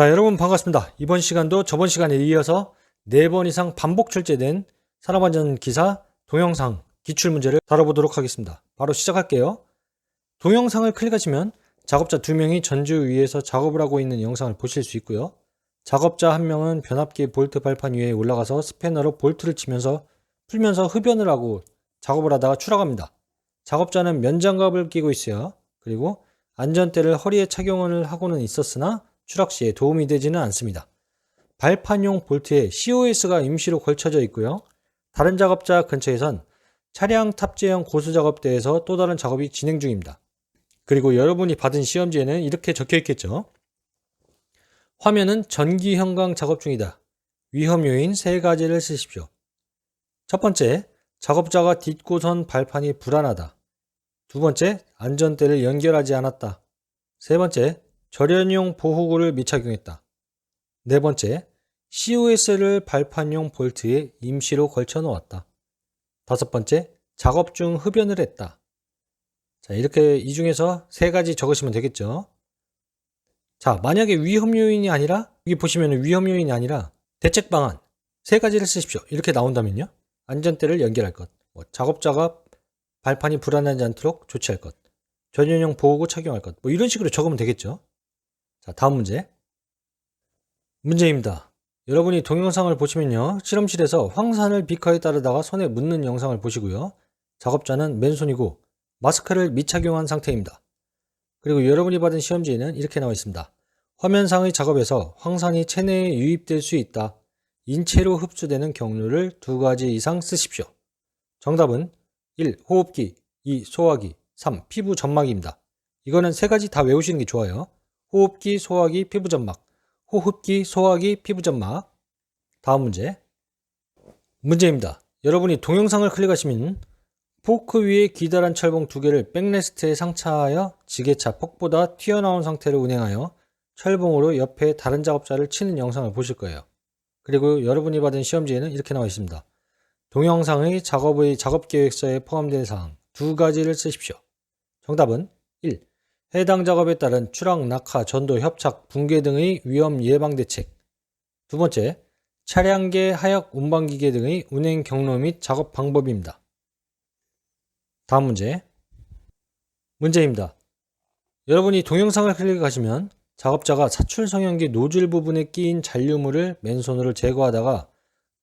자, 여러분 반갑습니다. 이번 시간도 저번 시간에 이어서 4번 이상 반복 출제된 산업안전 기사 동영상 기출 문제를 다뤄보도록 하겠습니다. 바로 시작할게요. 동영상을 클릭하시면 작업자 2명이 전주 위에서 작업을 하고 있는 영상을 보실 수 있고요. 작업자 1명은 변압기 볼트 발판 위에 올라가서 스패너로 볼트를 치면서 풀면서 흡연을 하고 작업을 하다가 추락합니다. 작업자는 면장갑을 끼고 있어요. 그리고 안전대를 허리에 착용을 하고는 있었으나 추락 시에 도움이 되지는 않습니다. 발판용 볼트에 COS가 임시로 걸쳐져 있고요. 다른 작업자 근처에선 차량 탑재형 고수 작업대에서 또 다른 작업이 진행 중입니다. 그리고 여러분이 받은 시험지에는 이렇게 적혀 있겠죠. 화면은 전기 현강 작업 중이다. 위험 요인 세 가지를 쓰십시오. 첫 번째, 작업자가 딛고 선 발판이 불안하다. 두 번째, 안전대를 연결하지 않았다. 세 번째, 절연용 보호구를 미착용했다. 네 번째, COS를 발판용 볼트에 임시로 걸쳐 놓았다. 다섯 번째, 작업 중 흡연을 했다. 자, 이렇게 이 중에서 세 가지 적으시면 되겠죠. 자, 만약에 위험 요인이 아니라, 여기 보시면 위험 요인이 아니라 대책 방안 세 가지를 쓰십시오. 이렇게 나온다면요. 안전대를 연결할 것, 뭐 작업자가 발판이 불안하지 않도록 조치할 것, 전연용 보호구 착용할 것, 뭐 이런 식으로 적으면 되겠죠. 자, 다음 문제. 문제입니다. 여러분이 동영상을 보시면요. 실험실에서 황산을 비커에 따르다가 손에 묻는 영상을 보시고요. 작업자는 맨손이고 마스크를 미착용한 상태입니다. 그리고 여러분이 받은 시험지에는 이렇게 나와 있습니다. 화면상의 작업에서 황산이 체내에 유입될 수 있다. 인체로 흡수되는 경로를 두 가지 이상 쓰십시오. 정답은 1. 호흡기 2. 소화기 3. 피부 점막입니다. 이거는 세 가지 다 외우시는 게 좋아요. 호흡기, 소화기, 피부점막. 호흡기, 소화기, 피부점막. 다음 문제. 문제입니다. 여러분이 동영상을 클릭하시면 포크 위에 기다란 철봉 두 개를 백레스트에 상차하여 지게차 폭보다 튀어나온 상태로 운행하여 철봉으로 옆에 다른 작업자를 치는 영상을 보실 거예요. 그리고 여러분이 받은 시험지에는 이렇게 나와 있습니다. 동영상의 작업의 작업 계획서에 포함된 사항 두 가지를 쓰십시오. 정답은 1. 해당 작업에 따른 추락, 낙하, 전도, 협착, 붕괴 등의 위험 예방 대책. 두 번째, 차량계 하역 운반기계 등의 운행 경로 및 작업 방법입니다. 다음 문제. 문제입니다. 여러분이 동영상을 클릭하시면 작업자가 사출 성형기 노즐 부분에 끼인 잔류물을 맨손으로 제거하다가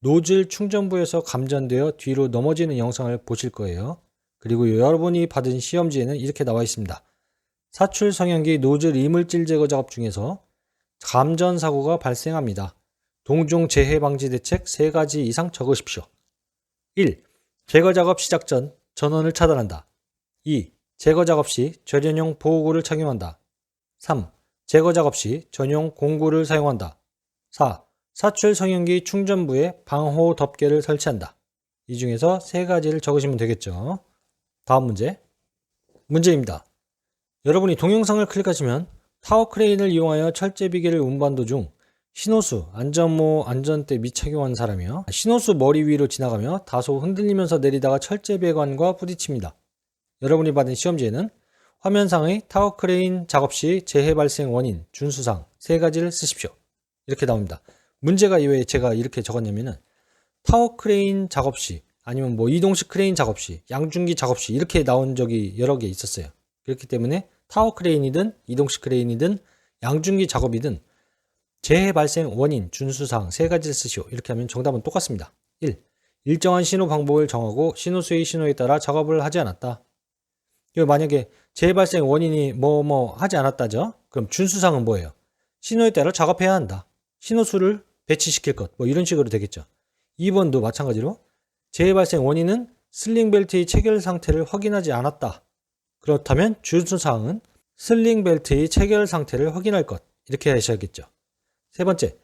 노즐 충전부에서 감전되어 뒤로 넘어지는 영상을 보실 거예요. 그리고 여러분이 받은 시험지에는 이렇게 나와 있습니다. 사출 성형기 노즐 이물질 제거 작업 중에서 감전 사고가 발생합니다. 동종 재해 방지 대책 세 가지 이상 적으십시오. 1. 제거 작업 시작 전 전원을 차단한다. 2. 제거 작업 시 절연용 보호구를 착용한다. 3. 제거 작업 시 전용 공구를 사용한다. 4. 사출 성형기 충전부에 방호 덮개를 설치한다. 이 중에서 세 가지를 적으시면 되겠죠. 다음 문제. 문제입니다. 여러분이 동영상을 클릭하시면 타워 크레인을 이용하여 철제 비계를 운반 도중 신호수 안전모 안전대 미 착용한 사람이요. 신호수 머리 위로 지나가며 다소 흔들리면서 내리다가 철제 배관과 부딪힙니다. 여러분이 받은 시험지에는 화면상의 타워 크레인 작업 시 재해 발생 원인, 준수상 세 가지를 쓰십시오. 이렇게 나옵니다. 문제가 왜 제가 이렇게 적었냐면은 타워 크레인 작업 시 아니면 뭐 이동식 크레인 작업 시, 양중기 작업 시 이렇게 나온 적이 여러 개 있었어요. 그렇기 때문에 타워 크레인이든 이동식 크레인이든 양중기 작업이든 재해 발생 원인, 준수사항 세 가지를 쓰시오. 이렇게 하면 정답은 똑같습니다. 1. 일정한 신호 방법을 정하고 신호수의 신호에 따라 작업을 하지 않았다. 만약에 재해 발생 원인이 뭐뭐 하지 않았다죠? 그럼 준수사항은 뭐예요? 신호에 따라 작업해야 한다. 신호수를 배치시킬 것. 뭐 이런 식으로 되겠죠. 2번도 마찬가지로 재해 발생 원인은 슬링 벨트의 체결 상태를 확인하지 않았다. 그렇다면 준수사항은 슬링 벨트의 체결 상태를 확인할 것. 이렇게 하셔야겠죠. 세 번째,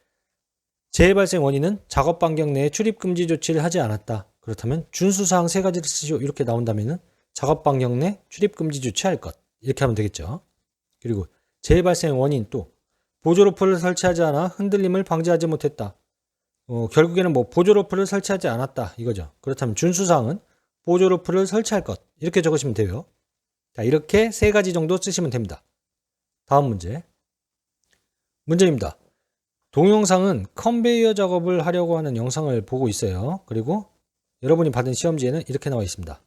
재해 발생 원인은 작업 반경 내에 출입 금지 조치를 하지 않았다. 그렇다면 준수사항 세 가지를 쓰시오. 이렇게 나온다면은 작업 반경 내 출입 금지 조치할 것. 이렇게 하면 되겠죠. 그리고 재해 발생 원인 또 보조 로프를 설치하지 않아 흔들림을 방지하지 못했다. 어, 결국에는 뭐 보조 로프를 설치하지 않았다 이거죠. 그렇다면 준수사항은 보조 로프를 설치할 것 이렇게 적으시면 돼요. 자 이렇게 세 가지 정도 쓰시면 됩니다. 다음 문제. 문제입니다. 동영상은 컨베이어 작업을 하려고 하는 영상을 보고 있어요. 그리고 여러분이 받은 시험지에는 이렇게 나와 있습니다.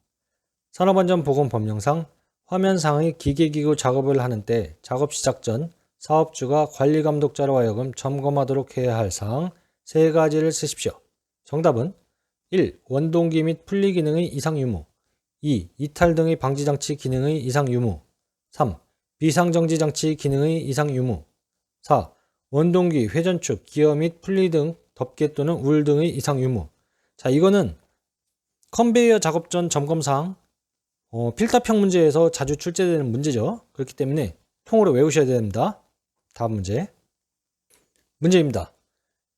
산업안전보건법령상 화면상의 기계기구 작업을 하는 때 작업 시작 전 사업주가 관리감독자로 하여금 점검하도록 해야 할 사항 세 가지를 쓰십시오. 정답은 1. 원동기 및 분리 기능의 이상 유무 2. 이탈 등의 방지 장치 기능의 이상 유무 3. 비상정지 장치 기능의 이상 유무 4. 원동기, 회전축, 기어 및 분리 등 덮개 또는 울 등의 이상 유무 자 이거는 컨베이어 작업 전 점검사항 어, 필답형 문제에서 자주 출제되는 문제죠. 그렇기 때문에 통으로 외우셔야 됩니다. 다음 문제. 문제입니다.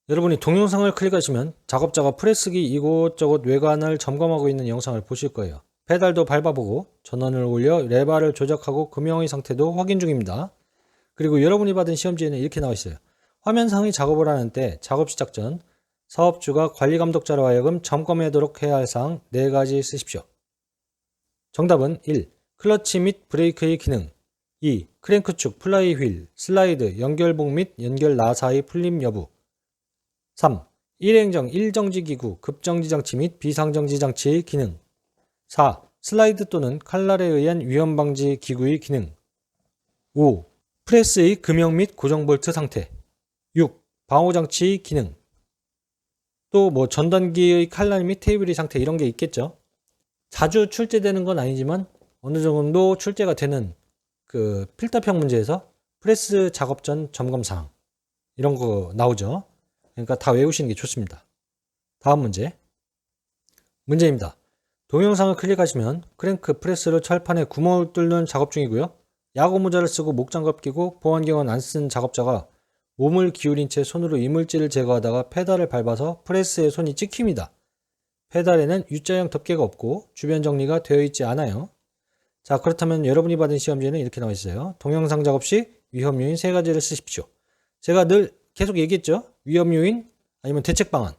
여러분이 동영상을 클릭하시면 작업자가 프레스기 이곳저곳 외관을 점검하고 있는 영상을 보실 거예요. 페달도 밟아보고 전원을 올려 레바를 조작하고 금형의 상태도 확인 중입니다. 그리고 여러분이 받은 시험지에는 이렇게 나와 있어요. 화면상의 작업을 하는 때 작업 시작 전 사업주가 관리감독자로 하여금 점검하도록 해야 할 사항 4가지 쓰십시오. 정답은 1. 클러치 및 브레이크의 기능 2. 크랭크축, 플라이 휠, 슬라이드, 연결봉 및 연결 나사의 풀림 여부 3. 일행정, 일정지 기구, 급정지 장치 및 비상정지 장치의 기능 4. 슬라이드 또는 칼날에 의한 위험 방지 기구의 기능 5. 프레스의 금형 및 고정 볼트 상태 6. 방호 장치의 기능 또 뭐 전단기의 칼날 및 테이블의 상태 이런 게 있겠죠. 자주 출제되는 건 아니지만 어느 정도 출제가 되는 그 필답형 문제에서 프레스 작업 전 점검 사항 이런 거 나오죠. 그러니까 다 외우시는 게 좋습니다. 다음 문제. 문제입니다. 동영상을 클릭하시면 크랭크 프레스로 철판에 구멍을 뚫는 작업 중이고요. 야구 모자를 쓰고 목장갑 끼고 보안경은 안 쓴 작업자가 몸을 기울인 채 손으로 이물질을 제거하다가 페달을 밟아서 프레스에 손이 찍힙니다. 페달에는 U자형 덮개가 없고 주변 정리가 되어 있지 않아요. 자 그렇다면 여러분이 받은 시험지에는 이렇게 나와 있어요. 동영상 작업 시 위험 요인 세 가지를 쓰십시오. 제가 늘 계속 얘기했죠. 위험 요인 아니면 대책 방안.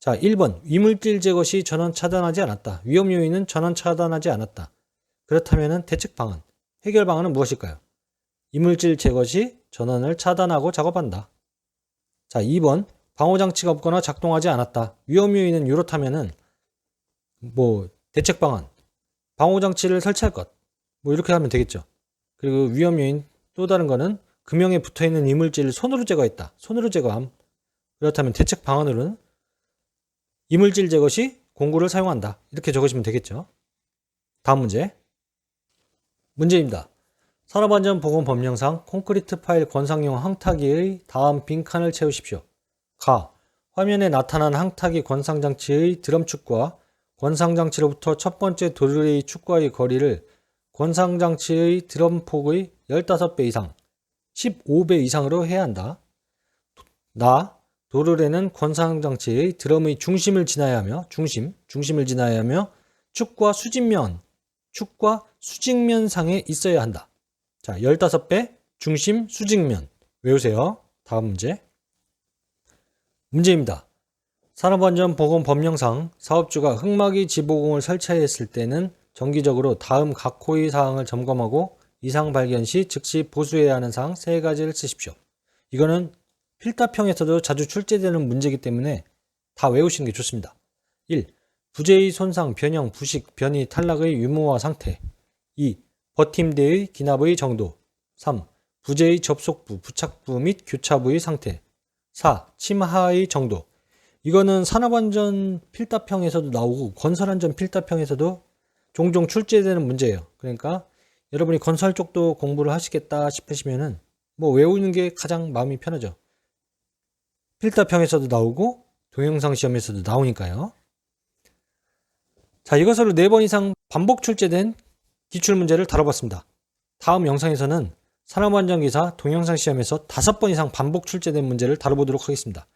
자 1번 이물질 제거 시 전원 차단하지 않았다. 위험 요인은 전원 차단하지 않았다. 그렇다면 대책 방안, 해결 방안은 무엇일까요? 이물질 제거 시 전원을 차단하고 작업한다. 자 2번 방호 장치가 없거나 작동하지 않았다. 위험 요인은 이렇다면은 뭐 대책 방안, 방호 장치를 설치할 것, 뭐 이렇게 하면 되겠죠. 그리고 위험 요인 또 다른 거는 금형에 붙어 있는 이물질을 손으로 제거했다. 손으로 제거함. 그렇다면 대책 방안으로는 이물질 제거 시 공구를 사용한다. 이렇게 적으시면 되겠죠. 다음 문제. 문제입니다. 산업안전보건법령상 콘크리트 파일 권상용 항타기의 다음 빈칸을 채우십시오. 가. 화면에 나타난 항타기 권상장치의 드럼축과 권상장치로부터 첫 번째 도르래의 축과의 거리를 권상장치의 드럼폭의 15배 이상, 15배 이상으로 해야 한다. 나. 도르래는 권상장치의 드럼의 중심을 지나야 하며 중심, 중심을 지나야 하며 축과 수직면, 축과 수직면상에 있어야 한다. 자, 15배 중심 수직면 외우세요. 다음 문제. 문제입니다. 산업안전보건법령상 사업주가 흑막이 지보공을 설치했을 때는 정기적으로 다음 각 호의 사항을 점검하고 이상 발견 시 즉시 보수해야 하는 사항 세 가지를 쓰십시오. 이거는 필답형에서도 자주 출제되는 문제이기 때문에 다 외우시는 게 좋습니다. 1. 부재의 손상, 변형, 부식, 변이, 탈락의 유무와 상태 2. 버팀대의 기납의 정도 3. 부재의 접속부, 부착부 및 교차부의 상태 4. 침하의 정도. 이거는 산업안전 필답형에서도 나오고 건설안전 필답형에서도 종종 출제되는 문제예요. 그러니까 여러분이 건설 쪽도 공부를 하시겠다 싶으시면은 뭐 외우는 게 가장 마음이 편하죠. 필답형에서도 나오고 동영상 시험에서도 나오니까요. 자, 이것으로 4번 이상 반복 출제된 기출문제를 다뤄봤습니다. 다음 영상에서는 산업안전기사 동영상 시험에서 다섯 번 이상 반복 출제된 문제를 다뤄보도록 하겠습니다.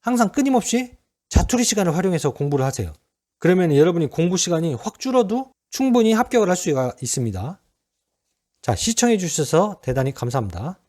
항상 끊임없이 자투리 시간을 활용해서 공부를 하세요. 그러면 여러분이 공부 시간이 확 줄어도 충분히 합격을 할 수가 있습니다. 자, 시청해 주셔서 대단히 감사합니다.